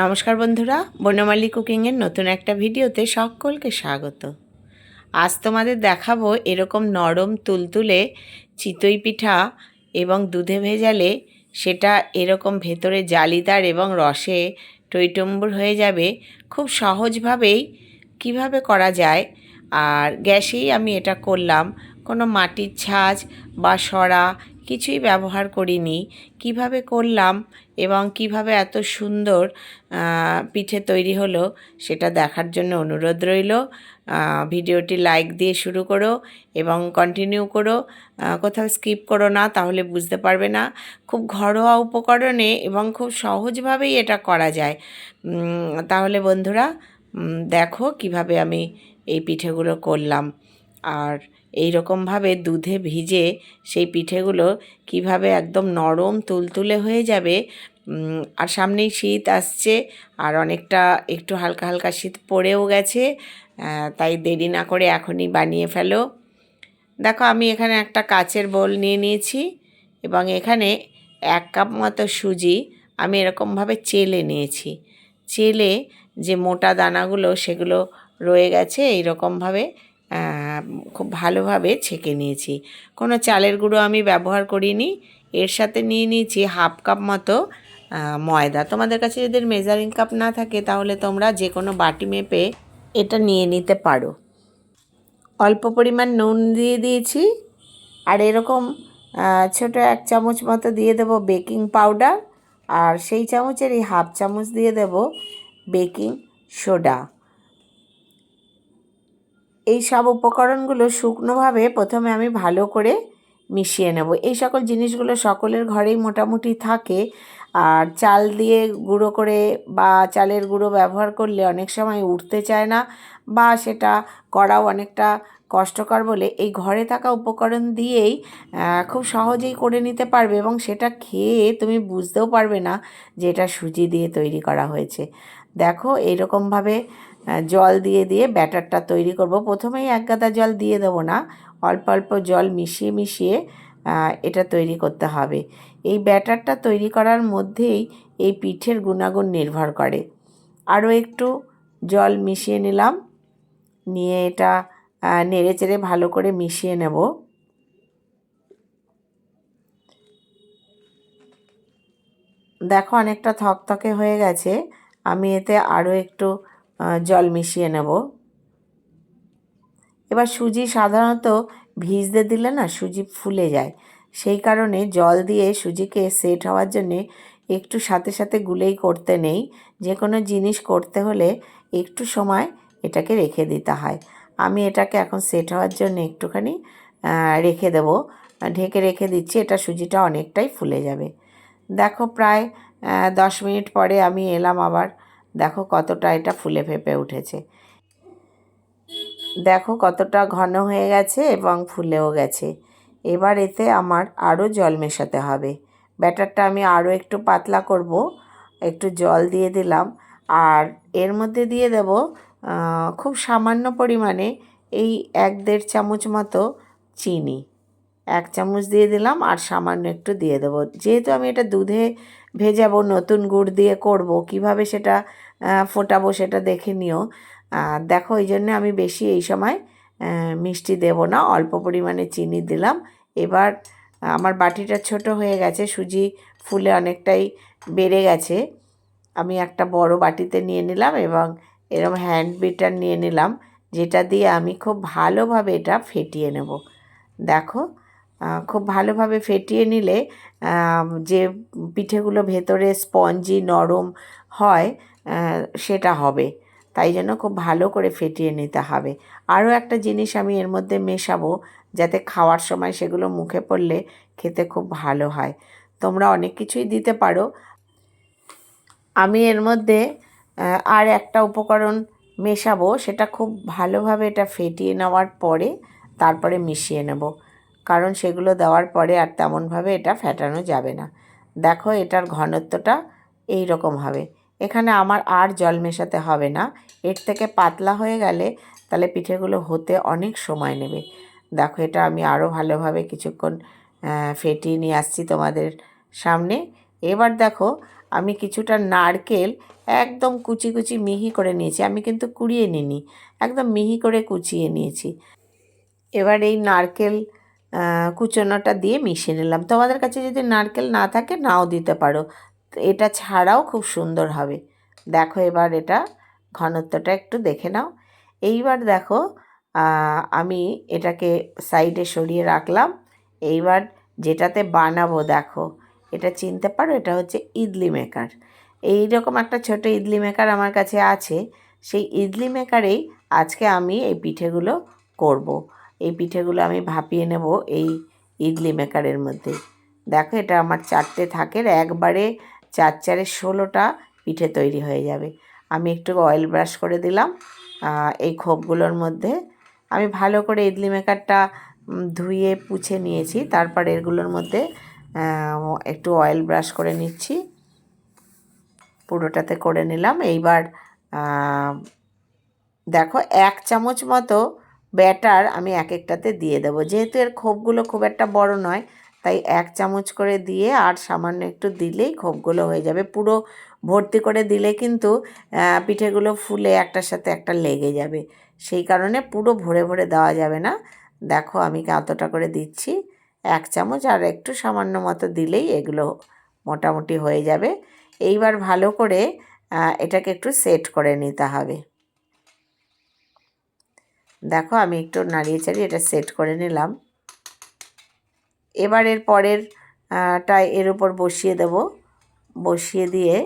নমস্কার বন্ধুরা, বনমালী কুকিংয়ের নতুন একটা ভিডিওতে সকলকে স্বাগত। আজ তোমাদের দেখাবো এরকম নরম তুলতুলে চিতই পিঠা এবং দুধে ভেজালে সেটা এরকম ভেতরে জালিদার এবং রসে টইটম্বুর হয়ে যাবে। খুব সহজভাবেই কীভাবে করা যায়, আর গ্যাসেই আমি এটা করলাম। কোনো মাটির ছাঁচ বা সরা কিছুই ব্যবহার করিনি। কীভাবে করলাম এবং কীভাবে এত সুন্দর পিঠে তৈরি হলো সেটা দেখার জন্য অনুরোধ রইল। ভিডিওটি লাইক দিয়ে শুরু করো এবং কন্টিনিউ করো। কোথাও স্কিপ করো না, তাহলে বুঝতে পারবে না। খুব ঘরোয়া উপকরণে এবং খুব সহজভাবেই এটা করা যায়। তাহলে বন্ধুরা দেখো কীভাবে আমি এই পিঠেগুলো করলাম। আর এই রকমভাবে দুধে ভিজে সেই পিঠেগুলো কীভাবে একদম নরম তুলতুলে হয়ে যাবে আর সামনেই শীত আসছে, আর অনেকটা একটু হালকা হালকা শীত পড়েও গেছে তাই দেরি না করে এখনই বানিয়ে ফেলো। দেখো আমি এখানে একটা কাচের বোল নিয়ে নিয়েছি এবং এখানে এক কাপ মতো সুজি আমি এরকমভাবে চেলে নিয়েছি। চেলে যে মোটা দানাগুলো সেগুলো রয়ে গেছে এইরকমভাবে খুব ভালোভাবে ছেঁকে নিয়েছি। কোনো চালের গুঁড়ো আমি ব্যবহার করিনি। এর সাথে নিয়ে নিয়েছি হাফ কাপ মতো ময়দা। তোমাদের কাছে যদি মেজারিং কাপ না থাকে, তাহলে তোমরা যে কোনো বাটি মেপে এটা নিয়ে নিতে পারো। অল্প পরিমাণ নুন দিয়ে দিয়েছি। আর এরকম ছোট এক চামচ মতো দিয়ে দেব বেকিং পাউডার। আর সেই চামচের এই হাফ চামচ দিয়ে দেব বেকিং সোডা। এই সব উপকরণগুলো শুকনোভাবে প্রথমে আমি ভালো করে মিশিয়ে নেব। এই সকল জিনিসগুলো সকলের ঘরেই মোটামুটি থাকে। আর চাল দিয়ে গুঁড়ো করে বা চালের গুঁড়ো ব্যবহার করলে অনেক সময় উঠতে চায় না বা সেটা করাও অনেকটা কষ্টকর বলে এই ঘরে থাকা উপকরণ দিয়েই খুব সহজেই করে নিতে পারবে এবং সেটা খেয়ে তুমি বুঝতেও পারবে না যে এটা সুজি দিয়ে তৈরি করা হয়েছে। দেখো, এইরকমভাবে জল দিয়ে দিয়ে ব্যাটারটা তৈরি করব। প্রথমেই এক গাদা জল দিয়ে দেবো না, অল্প অল্প জল মিশিয়ে মিশিয়ে এটা তৈরি করতে হবে। এই ব্যাটারটা তৈরি করার মধ্যেই এই পিঠের গুণাগুণ নির্ভর করে। আরও একটু জল মিশিয়ে নিলাম, নিয়ে এটা নেড়ে চেড়ে ভালো করে মিশিয়ে নেব। দেখো অনেকটা থকথকে হয়ে গেছে, আমি এতে আরও একটু জল মিশিয়ে নেব। এবার সুজি সাধারণত ভিজতে দিলে না সুজি ফুলে যায়। সেই কারণে জল দিয়ে সুজিকে সেট হওয়ার জন্যে একটু সাথে সাথে গুলেই করতে নেই। যে কোনো জিনিস করতে হলে একটু সময় এটাকে রেখে দিতে হয়। আমি এটাকে এখন সেট হওয়ার জন্য একটুখানি রেখে দেবো। ঢেকে রেখে দিচ্ছি, এটা সুজিটা অনেকটাই ফুলে যাবে। দেখো প্রায় দশ মিনিট পরে আমি এলাম আবার। দেখো কতটা এটা ফুলে ফেপে উঠেছে। দেখো কতটা ঘন হয়ে গেছে এবং ফুলেও গেছে। এবার এতে আমার আরও জল মেশাতে হবে। ব্যাটারটা আমি আরও একটু পাতলা করব, একটু জল দিয়ে দিলাম। আর এর মধ্যে দিয়ে দেব খুব সামান্য পরিমাণে এই এক দেড় চামচ মতো চিনি। এক চামচ দিয়ে দিলাম আর সামান্য একটু দিয়ে দেবো। যেহেতু আমি এটা দুধে ভেজাবো, নতুন গুড় দিয়ে করব, কীভাবে সেটা ফোটাবো সেটা দেখে নিও। আর দেখো, এই জন্যে আমি বেশি এই সময় মিষ্টি দেব না, অল্প পরিমাণে চিনি দিলাম। এবার, আমার বাটিটা ছোট হয়ে গেছে, সুজি ফুলে অনেকটাই বেড়ে গেছে। আমি একটা বড় বাটিতে নিয়ে নিলাম এবং এরকম হ্যান্ড বিটার নিয়ে নিলাম, যেটা দিয়ে আমি খুব ভালোভাবে এটা ফেটিয়ে নেব। দেখো খুব ভালোভাবে ফেটিয়ে নিলে যে পিঠেগুলো ভেতরে স্পঞ্জি নরম হয় সেটা হবে। তাই জন্য খুব ভালো করে ফেটিয়ে নিতে হবে। আরও একটা জিনিস আমি এর মধ্যে মেশাবো, যাতে খাওয়ার সময় সেগুলো মুখে পড়লে খেতে খুব ভালো হয়। তোমরা অনেক কিছুই দিতে পারো। আমি এর মধ্যে আর একটা উপকরণ মেশাবো, সেটা খুব ভালোভাবে এটা ফেটিয়ে নেওয়ার পরে তারপরে মিশিয়ে নেব। কারণ সেগুলো দেওয়ার পরে আর তেমনভাবে এটা ফেটানো যাবে না। দেখো এটার ঘনত্বটা এই রকম হবে। এখানে আমার আর জল মেশাতে হবে না। এর থেকে পাতলা হয়ে গেলে তাহলে পিঠেগুলো হতে অনেক সময় নেবে। দেখো, এটা আমি আরও ভালোভাবে কিছুক্ষণ ফেটিয়ে নিয়ে আসছি তোমাদের সামনে। এবার দেখো, আমি কিছুটা নারকেল একদম কুচি কুচি মিহি করে নিয়েছি। আমি কিন্তু কুড়িয়ে নিইনি, একদম মিহি করে কুচিয়ে নিয়েছি। এবার এই নারকেল কুচোনোটা দিয়ে মিশিয়ে নিলাম। তোমাদের কাছে যদি নারকেল না থাকে, নাও দিতে পারো। এটা ছাড়াও খুব সুন্দর হবে। দেখো এবার এটা ঘনত্বটা একটু দেখে নাও। এইবার দেখো আমি এটাকে সাইডে সরিয়ে রাখলাম। এইবার যেটাতে বানাবো দেখো, এটা চিনতে পারো, এটা হচ্ছে ইডলি মেকার। এই রকম একটা ছোট ইডলি মেকার আমার কাছে আছে। সেই ইডলি মেকারেই আজকে আমি এই পিঠেগুলো করব। এই পিঠেগুলো আমি ভাপিয়ে নেব এই ইডলি মেকারের মধ্যে। দেখো এটা আমার চারটে থাকের, একবারে চার চারে ষোলোটা পিঠে তৈরি হয়ে যাবে। আমি একটু অয়েল ব্রাশ করে দিলাম। এই খোপগুলোর মধ্যে। আমি ভালো করে ইডলি মেকারটা ধুয়ে পুছে নিয়েছি। তারপর এগুলোর মধ্যে একটু অয়েল ব্রাশ করে নিচ্ছি। পুরোটাতে করে নিলাম। এইবার দেখো, এক চামচ মতো ব্যাটার আমি এক একটাতে দিয়ে দেবো। যেহেতু এর খোপগুলো খুব একটা বড় নয় তাই এক চামচ করে দিয়ে আর সামান্য একটু দিলেই খোপগুলো হয়ে যাবে। পুরো ভর্তি করে দিলে কিন্তু পিঠেগুলো ফুলে একটার সাথে একটা লেগে যাবে। সেই কারণে পুরো ভরে ভরে দেওয়া যাবে না। দেখো আমি কতটা করে দিচ্ছি। এক চামচ আর একটু সামান্য মতো দিলেই এগুলো মোটামুটি হয়ে যাবে। এইবার ভালো করে এটাকে একটু সেট করে নিতে হবে। দেখো আমি একটু নাড়িয়ে চাড়িয়ে এটা সেট করে নিলাম। এবার এর পরের আহ, টা এর উপর বসিয়ে দেব। বসিয়ে দিয়ে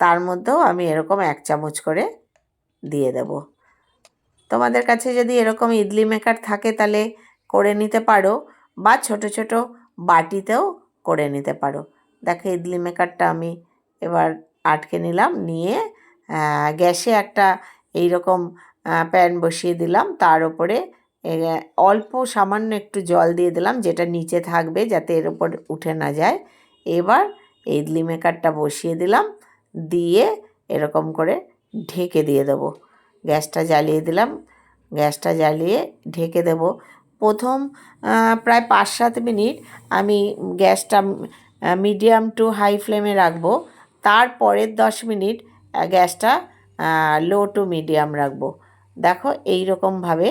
তার মধ্যেও আমি এরকম এক চামচ করে দিয়ে দেব। তোমাদের কাছে যদি এরকম ইডলি মেকার থাকে তাহলে করে নিতে পারো বা ছোট ছোট বাটিতেও করে নিতে পারো। দেখো ইডলি মেকারটা আমি এবার আটকে নিলাম নিয়ে গ্যাসে একটা এই রকম প্যান বসিয়ে দিলাম। তার উপরে অল্প সামান্য একটু জল দিয়ে দিলাম, যেটা নিচে থাকবে যাতে এর উপর উঠে না যায়। এবার ইডলি মেকারটা বসিয়ে দিলাম, দিয়ে এরকম করে ঢেকে দিয়ে দেবো। গ্যাসটা জ্বালিয়ে দিলাম, গ্যাসটা জ্বালিয়ে ঢেকে দেবো। প্রথম প্রায় পাঁচ সাত মিনিট আমি গ্যাসটা মিডিয়াম টু হাই ফ্লেমে রাখব। তারপরের দশ মিনিট গ্যাসটা লো টু মিডিয়াম রাখব। দেখো এই রকমভাবে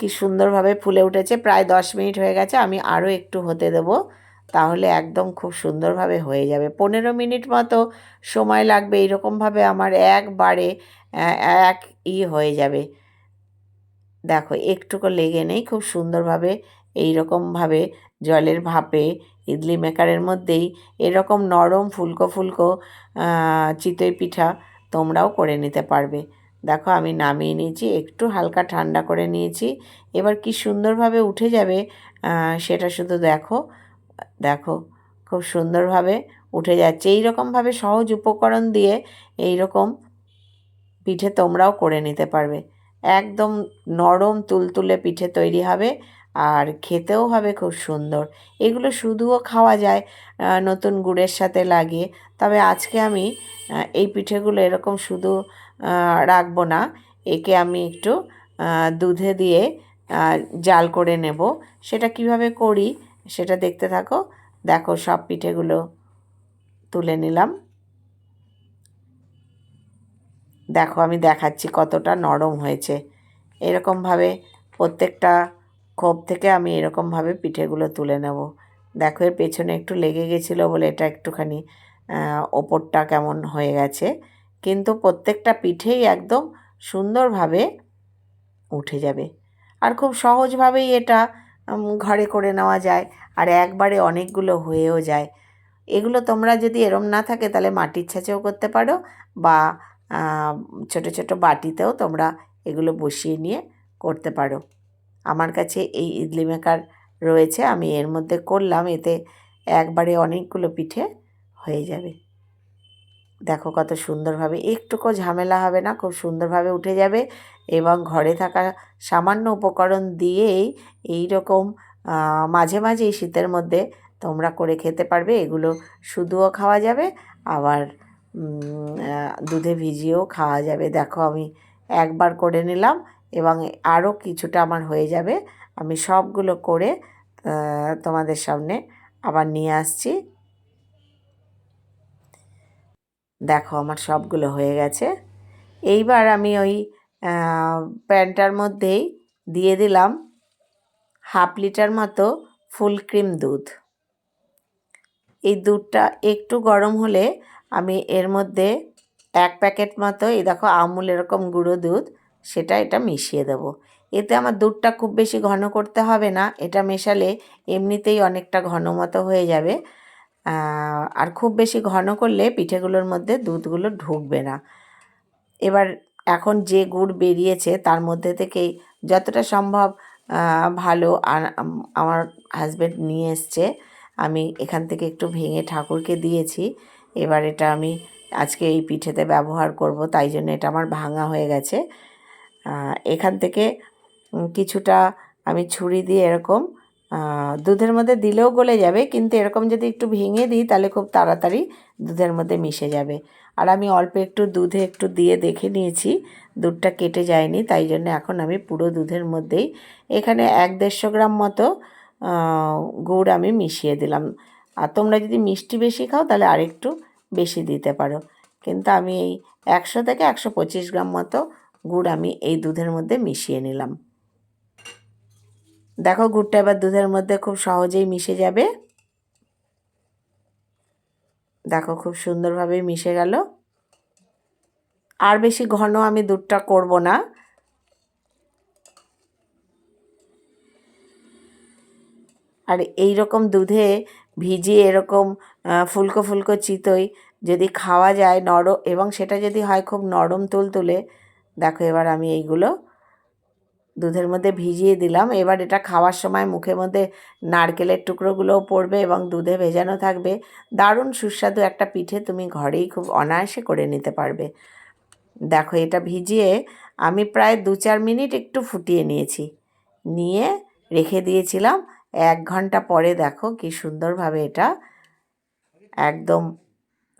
কি সুন্দরভাবে ফুলে উঠেছে। প্রায় দশ মিনিট হয়ে গেছে, আমি আরও একটু হতে দেবো। তাহলে একদম খুব সুন্দরভাবে হয়ে যাবে। পনেরো মিনিট মতো সময় লাগবে, এইরকমভাবে আমার একবারে এক ই হয়ে যাবে। দেখো, একটুকু লেগে নেই, খুব সুন্দরভাবে এই রকমভাবে জলের ভাপে, ইডলি মেকারের মধ্যেই এরকম নরম ফুলকো ফুলকো চিতই পিঠা তোমরাও করে নিতে পারবে। দেখো আমি নামিয়ে নিয়েছি, একটু হালকা ঠান্ডা করে নিয়েছি। এবার কি সুন্দরভাবে উঠে যাবে সেটা শুধু দেখো। দেখো, খুব সুন্দরভাবে উঠে যাচ্ছে। এই রকমভাবে সহজ উপকরণ দিয়ে এই রকম পিঠে তোমরাও করে নিতে পারবে। একদম নরম তুলতুলে পিঠে তৈরি হবে আর খেতেও হবে খুব সুন্দর। এগুলো শুধুও খাওয়া যায় নতুন গুড়ের সাথে লাগিয়ে। তবে আজকে আমি এই পিঠেগুলো এরকম শুধু রাখব না। একে আমি একটু দুধে দিয়ে জাল করে নেব। সেটা কীভাবে করি সেটা দেখতে থাকো। দেখো সব পিঠেগুলো তুলে নিলাম। দেখো আমি দেখাচ্ছি কতটা নরম হয়েছে। এরকমভাবে প্রত্যেকটা খোপ থেকে আমি এরকমভাবে পিঠেগুলো তুলে নেব। দেখো এর পেছনে একটু লেগে গেছিল বলে এটা একটুখানি ওপরটা কেমন হয়ে গেছে। কিন্তু প্রত্যেকটা পিঠেই একদম সুন্দরভাবে উঠে যাবে। আর খুব সহজভাবেই এটা ঘরে করে নেওয়া যায় আর একবারে অনেকগুলো হয়েও যায়। এগুলো তোমরা যদি এরম না থাকে তাহলে মাটির ছাঁচেও করতে পারো বা ছোট ছোট বাটিতেও তোমরা এগুলো বসিয়ে নিয়ে করতে পারো। আমার কাছে এই ইডলি মেকার রয়েছে, আমি এর মধ্যে করলাম, এতে একবারে অনেকগুলো পিঠে হয়ে যাবে। দেখো কত সুন্দরভাবে, একটুকু ঝামেলা হবে না, খুব সুন্দরভাবে উঠে যাবে এবং ঘরে থাকা সামান্য উপকরণ দিয়েই এই রকম মাঝে মাঝেই শীতের মধ্যে তোমরা করে খেতে পারবে। এগুলো শুধুও খাওয়া যাবে, আবার দুধে ভিজিয়েও খাওয়া যাবে। দেখো আমি একবার করে নিলাম এবং আরও কিছুটা আমার হয়ে যাবে। আমি সবগুলো করে তোমাদের সামনে আবার নিয়ে আসছি। দেখো আমার সবগুলো হয়ে গেছে। এইবার আমি ওই প্যানটার মধ্যেই দিয়ে দিলাম হাফ লিটার মতো ফুল ক্রিম দুধ। এই দুধটা একটু গরম হলে আমি এর মধ্যে এক প্যাকেট মতো, এই দেখো আমুল এরকম গুঁড়ো দুধ, সেটা এটা মিশিয়ে দেব। এতে আমার দুধটা খুব বেশি ঘন করতে হবে না, এটা মেশালে এমনিতেই অনেকটা ঘন মতো হয়ে যাবে। আর খুব বেশি ঘন করলে পিঠেগুলোর মধ্যে দুধগুলো ঢুকবে না। এবার এখন যে গুড় বেরিয়েছে তার মধ্যে থেকেই যতটা সম্ভব ভালো আমার হাজব্যান্ড নিয়ে এসছে। আমি এখান থেকে একটু ভেঙে ঠাকুরকে দিয়েছি। এবার এটা আমি আজকে এই পিঠেতে ব্যবহার করব, তাই জন্য এটা আমার ভাঙা হয়ে গেছে। এখান থেকে কিছুটা আমি ছুরি দিয়ে এরকম দুধের মধ্যে দিলেও গলে যাবে, কিন্তু এরকম যদি একটু ভেঙে দিই, তাহলে খুব তাড়াতাড়ি দুধের মধ্যে মিশে যাবে। আর আমি অল্প একটু দুধে একটু দিয়ে দেখে নিয়েছি, দুধটা কেটে যায়নি, তাই জন্য এখন আমি পুরো দুধের মধ্যেই এখানে এক দেড়শো গ্রাম মতো গুড় আমি মিশিয়ে দিলাম। আর তোমরা যদি মিষ্টি বেশি খাও, তাহলে আরেকটু বেশি দিতে পারো। কিন্তু আমি এই একশো থেকে একশো পঁচিশ গ্রাম মতো গুড় আমি এই দুধের মধ্যে মিশিয়ে নিলাম। দেখো, গুড়টা এবার দুধের মধ্যে খুব সহজেই মিশে যাবে। দেখো, খুব সুন্দরভাবে মিশে গেল। আর বেশি ঘন আমি দুধটা করব না। আর এই রকম দুধে ভিজিয়ে এরকম ফুলকো ফুলকো চিতই যদি খাওয়া যায় নরম এবং সেটা যদি হয় খুব নরম তুলতুলে, দেখো এবার আমি এইগুলো দুধের মধ্যে ভিজিয়ে দিলাম। এবার এটা খাওয়ার সময় মুখের মধ্যে নারকেলের টুকরোগুলোও পড়বে এবং দুধে ভেজানো থাকবে। দারুণ সুস্বাদু একটা পিঠে তুমি ঘরেই খুব অনায়াসে করে নিতে পারবে। দেখো এটা ভিজিয়ে আমি প্রায় দু চার মিনিট একটু ফুটিয়ে নিয়েছি। নিয়ে রেখে দিয়েছিলাম। এক ঘণ্টা পরে দেখো কি সুন্দরভাবে এটা একদম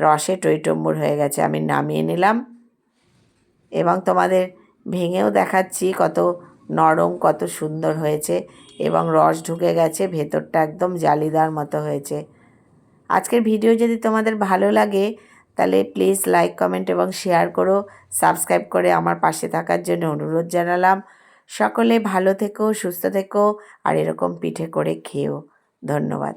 রসে টইটম্বুর হয়ে গেছে। আমি নামিয়ে নিলাম এবং তোমাদের ভেঙেও দেখাচ্ছি কত নরম কত সুন্দর হয়েছে এবং রস ঢুকে গেছে, ভেতরটা একদম জালিদার মতো হয়েছে। আজকের ভিডিও যদি তোমাদের ভালো লাগে, তাহলে প্লিজ লাইক কমেন্ট এবং শেয়ার করো। সাবস্ক্রাইব করে আমার পাশে থাকার জন্য অনুরোধ জানালাম। সকলে ভালো থেকো, সুস্থ থেকো, আর এরকম পিঠে করে খেও ধন্যবাদ।